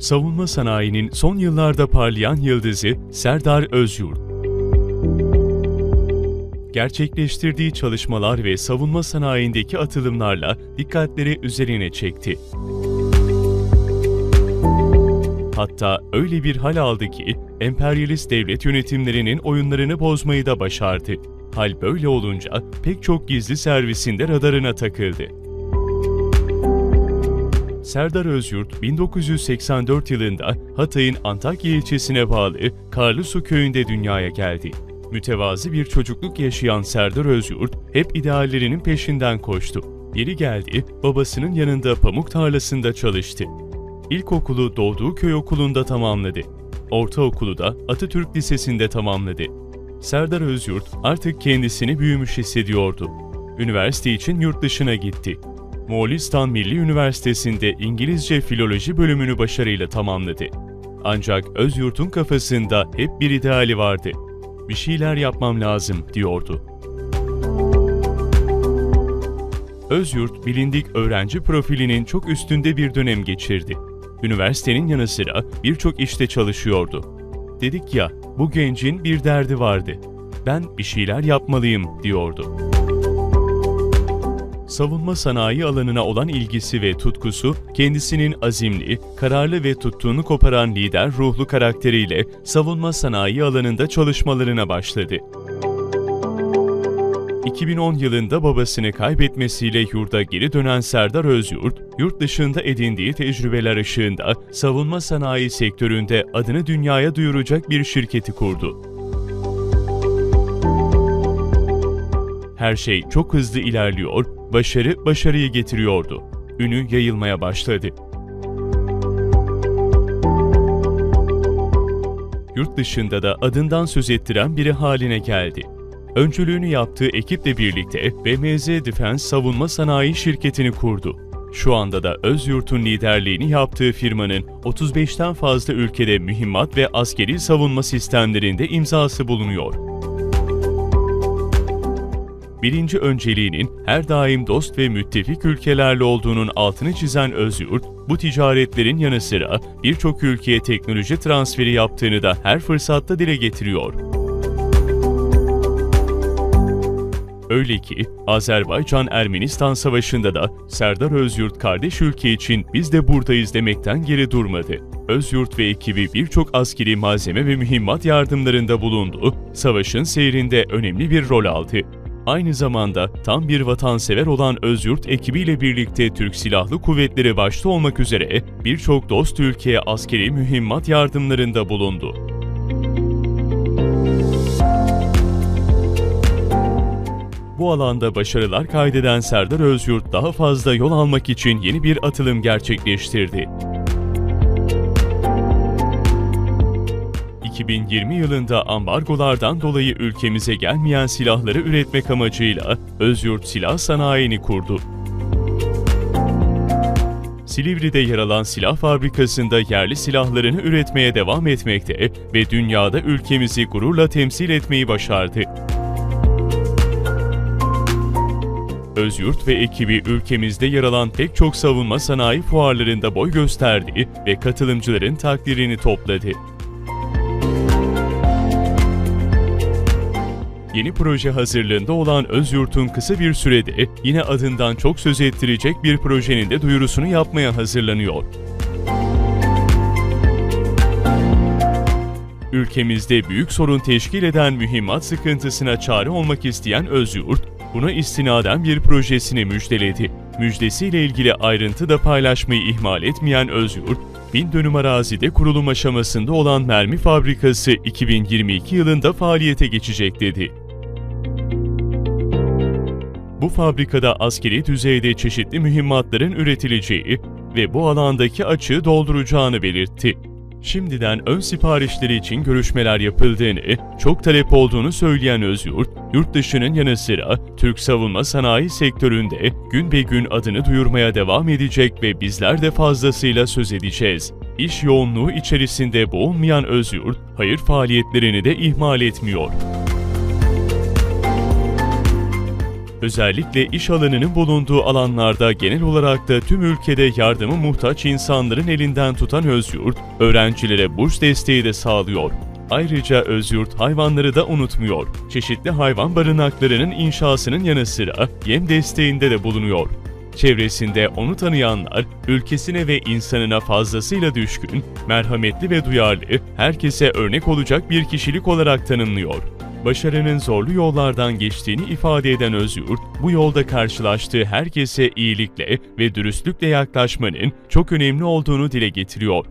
Savunma sanayinin son yıllarda parlayan yıldızı Serdar Özyurt. Gerçekleştirdiği çalışmalar ve savunma sanayindeki atılımlarla dikkatleri üzerine çekti. Hatta öyle bir hal aldı ki emperyalist devlet yönetimlerinin oyunlarını bozmayı da başardı. Hal böyle olunca pek çok gizli servisinde radarına takıldı. Serdar Özyurt 1984 yılında Hatay'ın Antakya ilçesine bağlı Karlısu köyünde dünyaya geldi. Mütevazi bir çocukluk yaşayan Serdar Özyurt hep ideallerinin peşinden koştu. Yeri geldi, babasının yanında pamuk tarlasında çalıştı. İlkokulu doğduğu köy okulunda tamamladı. Ortaokulu da Atatürk Lisesi'nde tamamladı. Serdar Özyurt artık kendisini büyümüş hissediyordu. Üniversite için yurt dışına gitti. Moğolistan Milli Üniversitesi'nde İngilizce Filoloji bölümünü başarıyla tamamladı. Ancak Özyurt'un kafasında hep bir ideali vardı. Bir şeyler yapmam lazım diyordu. Özyurt, bilindik öğrenci profilinin çok üstünde bir dönem geçirdi. Üniversitenin yanı sıra birçok işte çalışıyordu. Dedik ya, bu gencin bir derdi vardı. Ben bir şeyler yapmalıyım diyordu. Savunma sanayi alanına olan ilgisi ve tutkusu, kendisinin azimli, kararlı ve tuttuğunu koparan lider ruhlu karakteriyle savunma sanayi alanında çalışmalarına başladı. 2010 yılında babasını kaybetmesiyle yurda geri dönen Serdar Özyurt, yurt dışında edindiği tecrübeler ışığında savunma sanayi sektöründe adını dünyaya duyuracak bir şirketi kurdu. Her şey çok hızlı ilerliyor, başarı başarıyı getiriyordu. Ünü yayılmaya başladı. Yurt dışında da adından söz ettiren biri haline geldi. Öncülüğünü yaptığı ekiple birlikte BMZ Defense Savunma Sanayi Şirketi'ni kurdu. Şu anda da Özyurt'un liderliğini yaptığı firmanın 35'ten fazla ülkede mühimmat ve askeri savunma sistemlerinde imzası bulunuyor. Birinci önceliğinin her daim dost ve müttefik ülkelerle olduğunun altını çizen Özyurt, bu ticaretlerin yanı sıra birçok ülkeye teknoloji transferi yaptığını da her fırsatta dile getiriyor. Öyle ki Azerbaycan-Ermenistan savaşında da Serdar Özyurt kardeş ülke için biz de buradayız demekten geri durmadı. Özyurt ve ekibi birçok askeri malzeme ve mühimmat yardımlarında bulundu, savaşın seyrinde önemli bir rol aldı. Aynı zamanda tam bir vatansever olan Özyurt ekibiyle birlikte Türk Silahlı Kuvvetleri başta olmak üzere birçok dost ülkeye askeri mühimmat yardımlarında bulundu. Bu alanda başarılar kaydeden Serdar Özyurt daha fazla yol almak için yeni bir atılım gerçekleştirdi. 2020 yılında ambargolardan dolayı ülkemize gelmeyen silahları üretmek amacıyla Özyurt Silah Sanayi'ni kurdu. Silivri'de yer alan silah fabrikasında yerli silahlarını üretmeye devam etmekte ve dünyada ülkemizi gururla temsil etmeyi başardı. Özyurt ve ekibi ülkemizde yer alan pek çok savunma sanayi fuarlarında boy gösterdi ve katılımcıların takdirini topladı. Yeni proje hazırlığında olan Özyurt'un kısa bir sürede yine adından çok söz ettirecek bir projenin de duyurusunu yapmaya hazırlanıyor. Ülkemizde büyük sorun teşkil eden mühimmat sıkıntısına çare olmak isteyen Özyurt, buna istinaden bir projesini müjdeledi. Müjdesiyle ilgili ayrıntı da paylaşmayı ihmal etmeyen Özyurt, bin dönüm arazide kurulum aşamasında olan mermi fabrikası 2022 yılında faaliyete geçecek dedi. Bu fabrikada askeri düzeyde çeşitli mühimmatların üretileceği ve bu alandaki açığı dolduracağını belirtti. Şimdiden ön siparişleri için görüşmeler yapıldığını, çok talep olduğunu söyleyen Özyurt, yurt dışının yanı sıra Türk savunma sanayi sektöründe gün be gün adını duyurmaya devam edecek ve bizler de fazlasıyla söz edeceğiz. İş yoğunluğu içerisinde boğulmayan Özyurt, hayır faaliyetlerini de ihmal etmiyor. Özellikle iş alanının bulunduğu alanlarda genel olarak da tüm ülkede yardımı muhtaç insanların elinden tutan Özyurt, öğrencilere burs desteği de sağlıyor. Ayrıca Özyurt hayvanları da unutmuyor. Çeşitli hayvan barınaklarının inşasının yanı sıra yem desteğinde de bulunuyor. Çevresinde onu tanıyanlar, ülkesine ve insanına fazlasıyla düşkün, merhametli ve duyarlı, herkese örnek olacak bir kişilik olarak tanımlıyor. Başarının zorlu yollardan geçtiğini ifade eden Özyurt, bu yolda karşılaştığı herkese iyilikle ve dürüstlükle yaklaşmanın çok önemli olduğunu dile getiriyor.